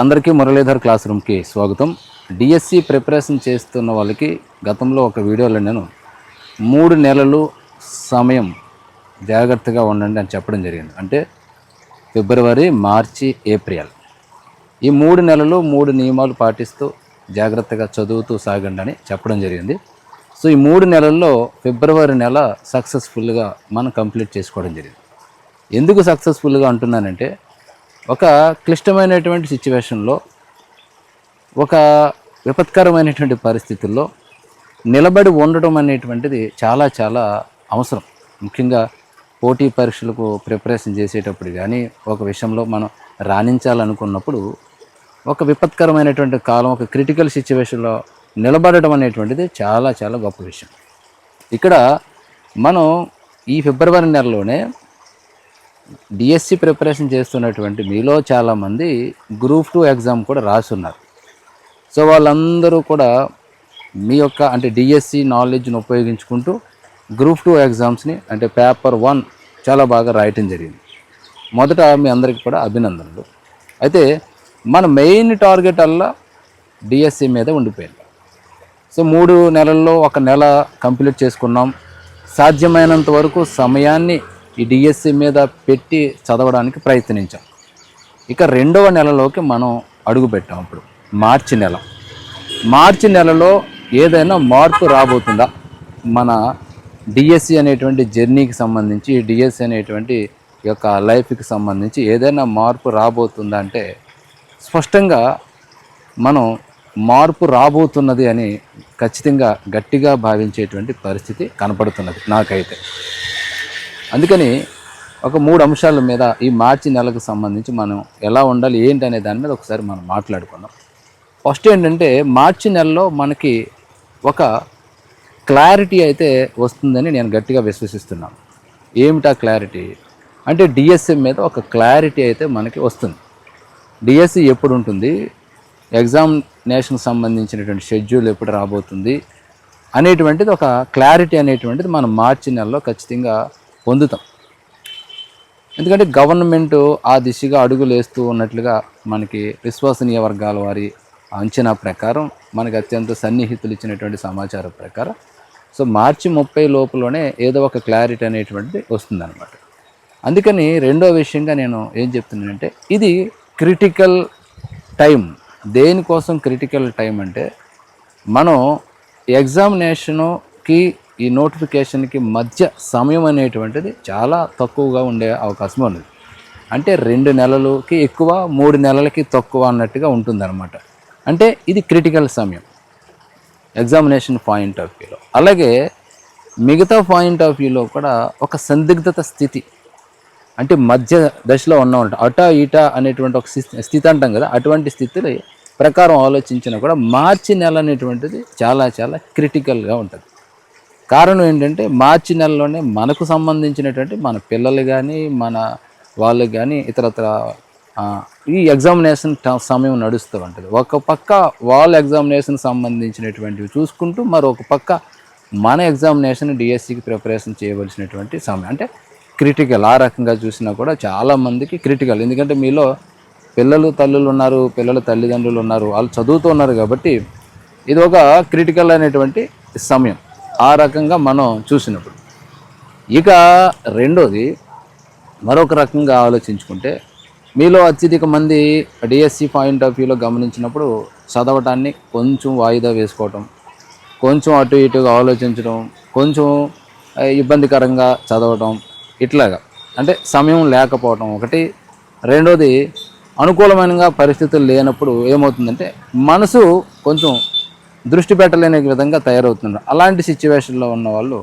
అందరికీ మురళీధర్ క్లాస్ రూమ్కి స్వాగతం. డిఎస్సి ప్రిపరేషన్ చేస్తున్న వాళ్ళకి గతంలో ఒక వీడియోలో నేను మూడు నెలలు సమయం జాగ్రత్తగా ఉండండి అని చెప్పడం జరిగింది. అంటే ఫిబ్రవరి మార్చి ఏప్రిల్. ఈ మూడు నెలలు మూడు నియమాలు పాటిస్తూ జాగ్రత్తగా చదువుతూ సాగండి అని చెప్పడం జరిగింది. సో ఈ మూడు నెలల్లో ఫిబ్రవరి నెల సక్సెస్ఫుల్గా మనం కంప్లీట్ చేసుకోవడం జరిగింది. ఎందుకు సక్సెస్ఫుల్గా అంటున్నానంటే ఒక క్లిష్టమైనటువంటి సిచ్యువేషన్లో ఒక విపత్కరమైనటువంటి పరిస్థితుల్లో నిలబడి ఉండటం అనేటువంటిది చాలా చాలా అవసరం. ముఖ్యంగా పోటీ పరీక్షలకు ప్రిపరేషన్ చేసేటప్పుడు కానీ ఒక విషయంలో మనం రాణించాలనుకున్నప్పుడు ఒక విపత్కరమైనటువంటి కాలం ఒక క్రిటికల్ సిచ్యువేషన్లో నిలబడటం అనేటువంటిది చాలా చాలా గొప్ప విషయం. ఇక్కడ మనం ఈ ఫిబ్రవరి నెలలోనే డిఎస్సి ప్రిపరేషన్ చేస్తున్నటువంటి మీలో చాలామంది గ్రూప్ టూ ఎగ్జామ్ కూడా రాసున్నారు. సో వాళ్ళందరూ కూడా మీ యొక్క అంటే డిఎస్సి నాలెడ్జ్ని ఉపయోగించుకుంటూ గ్రూప్ టూ ఎగ్జామ్స్ని అంటే పేపర్ వన్ చాలా బాగా రాయటం జరిగింది. మొదట మీ అందరికీ కూడా అభినందనలు. అయితే మన మెయిన్ టార్గెట్ అల్లా డిఎస్సి మీద ఉండిపోయింది. సో మూడు నెలల్లో ఒక నెల కంప్లీట్ చేసుకున్నాం. సాధ్యమైనంత వరకు సమయాన్ని ఈ డిఎస్సి మీద పెట్టి చదవడానికి ప్రయత్నించాం. ఇక రెండవ నెలలోకి మనం అడుగుపెట్టాం అప్పుడు. ఇప్పుడు మార్చి నెల. మార్చి నెలలో ఏదైనా మార్పు రాబోతుందా? మన డిఎస్సి అనేటువంటి జర్నీకి సంబంధించి డిఎస్సి అనేటువంటి యొక్క లైఫ్కి సంబంధించి ఏదైనా మార్పు రాబోతుందా అంటే స్పష్టంగా మనం మార్పు రాబోతున్నది అని ఖచ్చితంగా గట్టిగా భావించేటువంటి పరిస్థితి కనపడుతున్నది నాకైతే. అందుకని ఒక మూడు అంశాల మీద ఈ మార్చి నెలకు సంబంధించి మనం ఎలా ఉండాలి ఏంటి అనే దాని మీద ఒకసారి మనం మాట్లాడుకుందాం. ఫస్ట్ ఏంటంటే మార్చి నెలలో మనకి ఒక క్లారిటీ అయితే వస్తుందని నేను గట్టిగా విశ్వసిస్తున్నాను. ఏమిటా క్లారిటీ? అంటే డిఎస్ఎం మీద ఒక క్లారిటీ అయితే మనకి వస్తుంది. డిఎస్సి ఎప్పుడు ఉంటుంది ఎగ్జామినేషన్కి సంబంధించినటువంటి షెడ్యూల్ ఎప్పుడు రాబోతుంది? అనేటువంటిది ఒక క్లారిటీ అనేటువంటిది మనం మార్చి నెలలో ఖచ్చితంగా పొందుతాం. ఎందుకంటే గవర్నమెంట్ ఆ దిశగా అడుగులు వేస్తూ ఉన్నట్లుగా మనకి విశ్వసనీయ వర్గాల వారి అంచనా ప్రకారం మనకు అత్యంత సన్నిహితులు ఇచ్చినటువంటి సమాచారం ప్రకారం. సో మార్చి ముప్పై లోపలనే ఏదో ఒక క్లారిటీ అనేటువంటిది వస్తుందన్నమాట. అందుకని రెండో విషయంగా నేను ఏం చెప్తున్నానంటే ఇది క్రిటికల్ టైం దేనికోసం క్రిటికల్ టైం అంటే మనం ఎగ్జామినేషన్కి ఈ నోటిఫికేషన్కి మధ్య సమయం అనేటువంటిది చాలా తక్కువగా ఉండే అవకాశం ఉన్నది. అంటే రెండు నెలలకి ఎక్కువ మూడు నెలలకి తక్కువ అన్నట్టుగా ఉంటుందన్నమాట. అంటే ఇది క్రిటికల్ సమయం. ఎగ్జామినేషన్ పాయింట్ ఆఫ్ వ్యూలో. అలాగే మిగతా పాయింట్ ఆఫ్ వ్యూలో కూడా ఒక సందిగ్ధత స్థితి. అంటే మధ్య దశలో ఉన్న అటా ఇటా అనేటువంటి ఒక స్థితి స్థితి అంటాం కదా అటువంటి స్థితిలో ప్రకారం ఆలోచించినా కూడా మార్చి నెల అనేటువంటిది చాలా చాలా క్రిటికల్గా ఉంటుంది. కారణం ఏంటంటే మార్చి నెలలోనే మనకు సంబంధించినటువంటి మన పిల్లలు కానీ మన వాళ్ళు కానీ ఇతరత్ర ఈ ఎగ్జామినేషన్ సమయం నడుస్తూ ఉంటుంది. ఒక పక్క వాళ్ళ ఎగ్జామినేషన్ సంబంధించినటువంటివి చూసుకుంటూ మరొక పక్క మన ఎగ్జామినేషన్ డిఎస్సికి ప్రిపరేషన్ చేయవలసినటువంటి సమయం. అంటే క్రిటికల్ ఆ రకంగా చూసినా కూడా చాలామందికి క్రిటికల్. ఎందుకంటే మీలో పిల్లలు తల్లులు ఉన్నారు పిల్లల తల్లిదండ్రులు ఉన్నారు వాళ్ళు చదువుతూ ఉన్నారు కాబట్టి ఇది ఒక క్రిటికల్ అనేటువంటి సమయం. ఆ రకంగా మనం చూసినప్పుడు. ఇక రెండోది మరొక రకంగా ఆలోచించుకుంటే మీలో అత్యధిక మంది డిఎస్సి పాయింట్ ఆఫ్ వ్యూలో గమనించినప్పుడు చదవటాన్ని కొంచెం వాయిదా వేసుకోవటం కొంచెం అటు ఇటుగా ఆలోచించడం కొంచెం ఇబ్బందికరంగా చదవటం ఇట్లాగా. అంటే సమయం లేకపోవటం ఒకటి. రెండోది అనుకూలమైనగా పరిస్థితులు లేనప్పుడు ఏమవుతుందంటే మనసు కొంచెం దృష్టి పెట్టలేని విధంగా తయారవుతున్నారు. అలాంటి సిచ్యువేషన్లో ఉన్న వాళ్ళు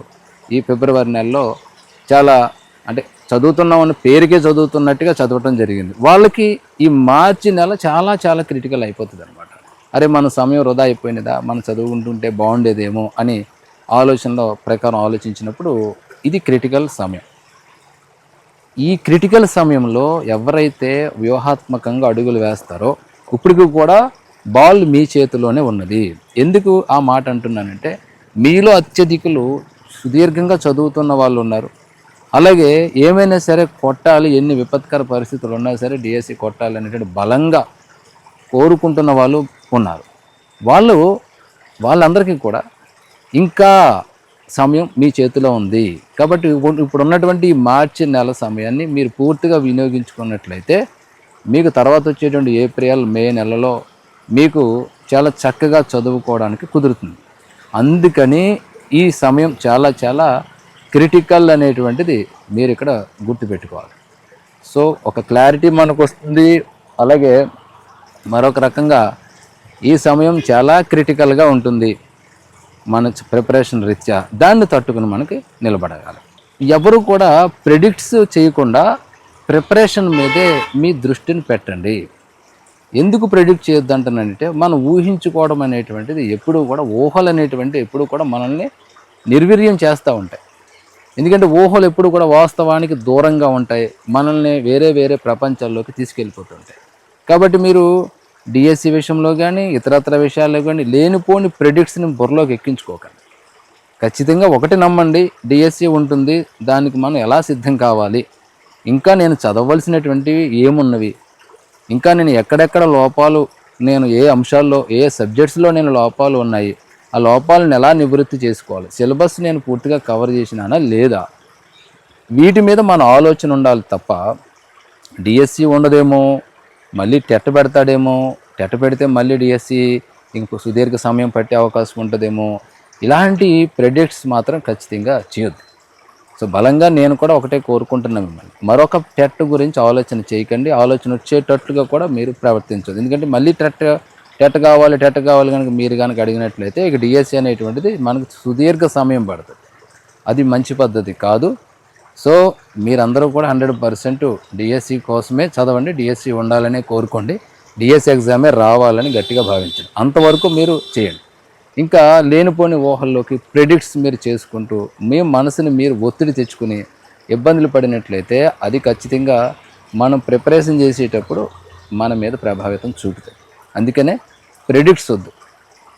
ఈ ఫిబ్రవరి నెలలో చాలా అంటే చదువుతున్నామని పేరుకే చదువుతున్నట్టుగా చదవటం జరిగింది. వాళ్ళకి ఈ మార్చి నెల చాలా చాలా క్రిటికల్ అయిపోతుంది అనమాట అరే మన సమయం వృధా అయిపోయినదా? మనం చదువుకుంటుంటే బాగుండేదేమో అని ఆలోచనలో ప్రకారం ఆలోచించినప్పుడు ఇది క్రిటికల్ సమయం. ఈ క్రిటికల్ సమయంలో ఎవరైతే వ్యూహాత్మకంగా అడుగులు వేస్తారో ఇప్పటికి కూడా బాల్ మీ చేతిలోనే ఉన్నది. ఎందుకు ఆ మాట అంటున్నానంటే మీలో అత్యధికులు సుదీర్ఘంగా చదువుతున్న వాళ్ళు ఉన్నారు. అలాగే ఏమైనా సరే కొట్టాలి ఎన్ని విపత్కర పరిస్థితులు ఉన్నా సరే డిఎస్సి కొట్టాలి అనేటువంటి బలంగా కోరుకుంటున్న వాళ్ళు ఉన్నారు. వాళ్ళు వాళ్ళందరికీ కూడా ఇంకా సమయం మీ చేతిలో ఉంది. కాబట్టి ఇప్పుడు ఉన్నటువంటి ఈ మార్చి నెల సమయాన్ని మీరు పూర్తిగా వినియోగించుకున్నట్లయితే మీకు తర్వాత వచ్చేటువంటి ఏప్రిల్ మే నెలలో మీకు చాలా చక్కగా చదువుకోవడానికి కుదురుతుంది. అందుకని ఈ సమయం చాలా చాలా క్రిటికల్ అనేటువంటిది మీరు ఇక్కడ గుర్తుపెట్టుకోవాలి. సో ఒక క్లారిటీ మనకు వస్తుంది అలాగే మరొక రకంగా ఈ సమయం చాలా క్రిటికల్గా ఉంటుంది మన ప్రిపరేషన్ రీత్యా. దాన్ని తట్టుకుని మనకి నిలబడగాలి. ఎవరు కూడా ప్రిడిక్ట్స్ చేయకుండా ప్రిపరేషన్ మీదే మీ దృష్టిని పెట్టండి. ఎందుకు ప్రెడిక్ట్ చేయొద్దు అంటానంటే మనం ఊహించుకోవడం అనేటువంటిది ఎప్పుడూ కూడా ఊహలు అనేటువంటి ఎప్పుడూ కూడా మనల్ని నిర్వీర్యం చేస్తూ ఉంటాయి. ఎందుకంటే ఊహలు ఎప్పుడు కూడా వాస్తవానికి దూరంగా ఉంటాయి మనల్ని వేరే వేరే ప్రపంచాల్లోకి తీసుకెళ్ళిపోతుంటాయి కాబట్టి మీరు డిఎస్సి విషయంలో కానీ ఇతరత్ర విషయాల్లో కానీ లేనిపోని ప్రెడిక్ట్స్ని బుర్రలోకి ఎక్కించుకోకండి. ఖచ్చితంగా ఒకటి నమ్మండి డిఎస్సి ఉంటుంది దానికి మనం ఎలా సిద్ధం కావాలి? ఇంకా నేను చదవలసినటువంటివి ఏమున్నవి? ఇంకా నేను ఎక్కడెక్కడ లోపాలు నేను ఏ అంశాల్లో ఏ సబ్జెక్ట్స్లో నేను లోపాలు ఉన్నాయి ఆ లోపాలను ఎలా నివృత్తి చేసుకోవాలి సిలబస్ నేను పూర్తిగా కవర్ చేసినానా లేదా? వీటి మీద మన ఆలోచన ఉండాలి తప్ప డిఎస్సి ఉండదేమో మళ్ళీ టెట్ పెడతాడేమో టెట్ పెడితే మళ్ళీ డిఎస్సి ఇంకో సుదీర్ఘ సమయం పట్టే అవకాశం ఉంటుందేమో ఇలాంటి ప్రెడిక్ట్స్ మాత్రం ఖచ్చితంగా చేయొద్దు. సో బలంగా నేను కూడా ఒకటే కోరుకుంటున్నాను మిమ్మల్ని. మరొక టెట్ గురించి ఆలోచన చేయకండి. ఆలోచన వచ్చేటట్లుగా కూడా మీరు ప్రవర్తించదు ఎందుకంటే మళ్ళీ టెట్ టెట్ కావాలి టెట్ కావాలి కనుక మీరు కనుక అడిగినట్లయితే ఇక డిఎస్సి అనేటువంటిది మనకు సుదీర్ఘ సమయం పడుతుంది అది మంచి పద్ధతి కాదు. సో మీరందరూ కూడా హండ్రెడ్ పర్సెంట్ డిఎస్సి కోసమే చదవండి. డిఎస్సి ఉండాలనే కోరుకోండి. డిఎస్సి ఎగ్జామే రావాలని గట్టిగా భావించండి. అంతవరకు మీరు చేయండి. ఇంకా లేనిపోని ఊహల్లోకి ప్రెడిక్ట్స్ మీరు చేసుకుంటూ మీ మనసుని మీరు ఒత్తిడి తెచ్చుకుని ఇబ్బందులు పడినట్లయితే అది ఖచ్చితంగా మనం ప్రిపరేషన్ చేసేటప్పుడు మన మీద ప్రభావితం చూపుతుంది. అందుకనే ప్రెడిక్ట్స్ వద్దు.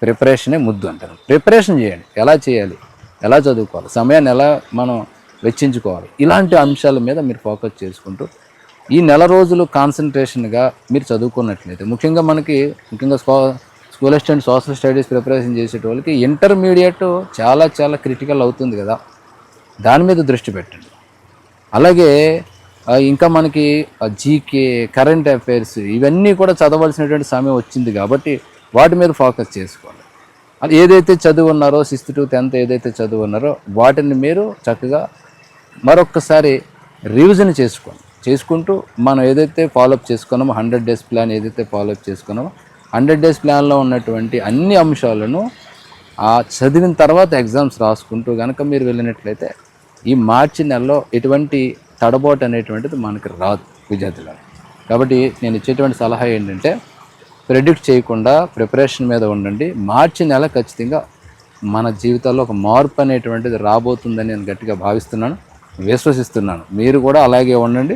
ప్రిపరేషనే ముద్దు అంటారు. ప్రిపరేషన్ చేయండి. ఎలా చేయాలి? ఎలా చదువుకోవాలి? సమయాన్ని ఎలా మనం వెచ్చించుకోవాలి? ఇలాంటి అంశాల మీద మీరు ఫోకస్ చేసుకుంటూ ఈ నెల రోజులు కాన్సన్ట్రేషన్గా మీరు చదువుకున్నట్లయితే ముఖ్యంగా మనకి ముఖ్యంగా స్కూ అండ్ సోషల్ స్టడీస్ ప్రిపరేషన్ చేసేటోళ్ళకి ఇంటర్మీడియట్ చాలా చాలా క్రిటికల్ అవుతుంది కదా. దాని మీద దృష్టి పెట్టండి. అలాగే ఇంకా మనకి జీకే కరెంట్ అఫైర్స్ ఇవన్నీ కూడా చదవలసినటువంటి సమయం వచ్చింది కాబట్టి వాటి మీద ఫోకస్ చేసుకోండి. ఏదైతే చదువు ఉన్నారో సిక్స్త్ టు టెన్త్ ఏదైతే చదువు ఉన్నారో వాటిని మీరు చక్కగా మరొక్కసారి రివిజన్ చేసుకోండి. చేసుకుంటూ మనం ఏదైతే ఫాలోఅప్ చేసుకున్నామో హండ్రెడ్ డేస్ ప్లాన్ ఏదైతే ఫాలోఅప్ చేసుకున్నామో హండ్రెడ్ డేస్ ప్లాన్లో ఉన్నటువంటి అన్ని అంశాలను ఆ చదివిన తర్వాత ఎగ్జామ్స్ రాసుకుంటూ కనుక మీరు వెళ్ళినట్లయితే ఈ మార్చి నెలలో ఎటువంటి తడబాటు అనేటువంటిది మనకి రాదు విద్యార్థులకు. కాబట్టి నేను ఇచ్చేటువంటి సలహా ఏంటంటే ప్రెడిక్ట్ చేయకుండా ప్రిపరేషన్ మీద ఉండండి. మార్చి నెల ఖచ్చితంగా మన జీవితాల్లో ఒక మార్పు అనేటువంటిది రాబోతుందని నేను గట్టిగా భావిస్తున్నాను విశ్వసిస్తున్నాను. మీరు కూడా అలాగే ఉండండి.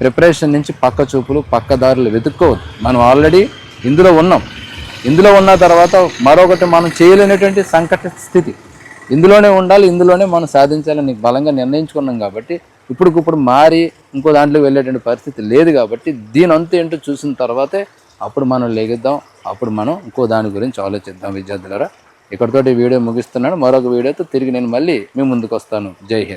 ప్రిపరేషన్ నుంచి పక్క చూపులు పక్క దారులు వెతుక్కోవద్దు. మనం ఆల్రెడీ ఇందులో ఉన్నాం. ఇందులో ఉన్న తర్వాత మరొకటి మనం చేయలేనటువంటి సంకట స్థితి. ఇందులోనే ఉండాలి ఇందులోనే మనం సాధించాలని బలంగా నిర్ణయించుకున్నాం కాబట్టి ఇప్పటికిప్పుడు మారి ఇంకో దాంట్లో వెళ్ళేటువంటి పరిస్థితి లేదు కాబట్టి దీని అంతా ఏంటో చూసిన తర్వాతే అప్పుడు మనం లేగిద్దాం అప్పుడు మనం ఇంకో దాని గురించి ఆలోచిద్దాం విద్యార్థులారా. ఇక్కడితోటి వీడియో ముగిస్తున్నాను. మరొక వీడియోతో తిరిగి నేను మళ్ళీ మీ ముందుకు వస్తాను జై హింద్.